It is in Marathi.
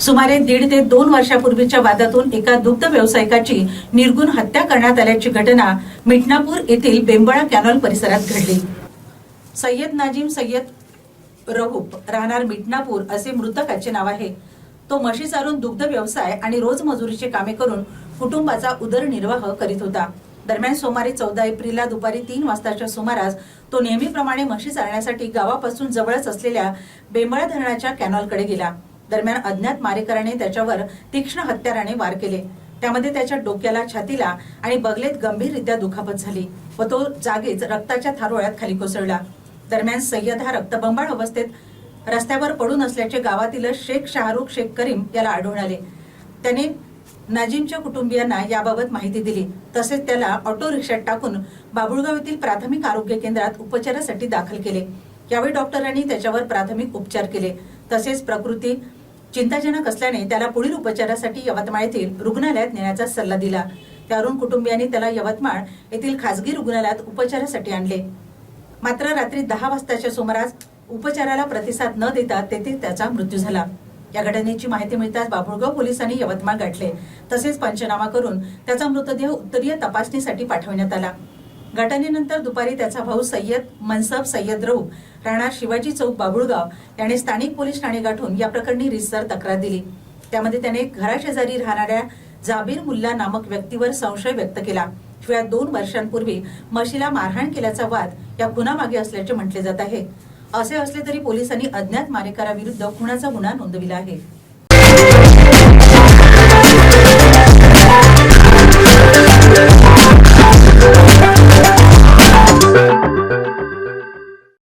सुमारे दीड ते दोन वर्षापूर्वीच्या वादातून एका दुग्ध व्यावसायिकाची निर्गुण हत्या करण्यात आल्याची घटना मिठनापूर येथील बेंबळा कॅनॉल परिसरात घडली. सय्यद नाजीम सय्यद रहुप राहणार मिठनापूर असे मृतकाचे नाव आहे. तो म्हशी चारून दुग्ध व्यवसाय आणि रोजमजुरीची कामे करून कुटुंबाचा उदरनिर्वाह करीत होता. दरम्यान सोमवारी चौदा एप्रिलला दुपारी तीन वाजताच्या सुमारास तो नेहमीप्रमाणे म्हशी चालण्यासाठी गावापासून जवळच असलेल्या बेंबळा धरणाच्या कॅनॉलकडे गेला. दरम्यान अज्ञात मारेकराने त्याच्यावर तीक्ष्ण हत्याराने वार केले. त्यामध्ये त्याच्या डोक्याला छातीला आणि बगलेत गंभीररित्या दुखापत झाली व तो जागीच रक्ताच्या थारोळ्यात खाली कोसळला. दरम्यान सय्यद हा रक्तबंबाळ अवस्थेत रस्त्यावर पडून असल्याचे गावातील शेख शाहरुख शेख करीम याला आढळून आले. त्याने नाजीमच्या कुटुंबियांना याबाबत माहिती दिली. तसेच त्याला ऑटो रिक्षात टाकून बाबुळगाव येथील प्राथमिक आरोग्य केंद्रात उपचारासाठी दाखल केले. यावेळी डॉक्टरांनी त्याच्यावर प्राथमिक उपचार केले. तसेच प्रकृती चिंताजनक असल्याने त्याला पुढील उपचारासाठी यवतमाळ येथील रुग्णालयात नेण्याचा सल्ला दिला. त्यावरून कुटुंबियांनी त्याला यवतमाळ येथील खासगी रुग्णालयात उपचारासाठी आणले. मात्र रात्री दहा वाजताच्या सुमारास उपचाराला प्रतिसाद न देता तेथे त्याचा मृत्यू झाला. या घटनेची माहिती मिळताच बाभुळगाव पोलिसांनी यवतमाळ गाठले. तसेच पंचनामा करून त्याचा मृतदेह उत्तरीय तपासणीसाठी पाठवण्यात आला. घटनेनंतर दुपारी त्याचा भाऊ सय्यद मनसब सय्यद रऊफ राणा शिवाजी चौक बाबुळगाव याने स्थानिक पोलीस ठाणे गाठून या प्रकरणी रिसर तक्रार दिली. त्यामध्ये त्याने घराशेजारी राहणाऱ्या जाबीर मुल्ला नामक व्यक्तीवर संशय व्यक्त केला. शिवाय दोन वर्षांपूर्वी म्हशीला मारहाण केल्याचा वाद या खुनामागे असल्याचे म्हटले जात आहे. असे असले तरी पोलिसांनी अज्ञात मारेकराविरुद्ध खुनाचा गुन्हा नोंदविला आहे.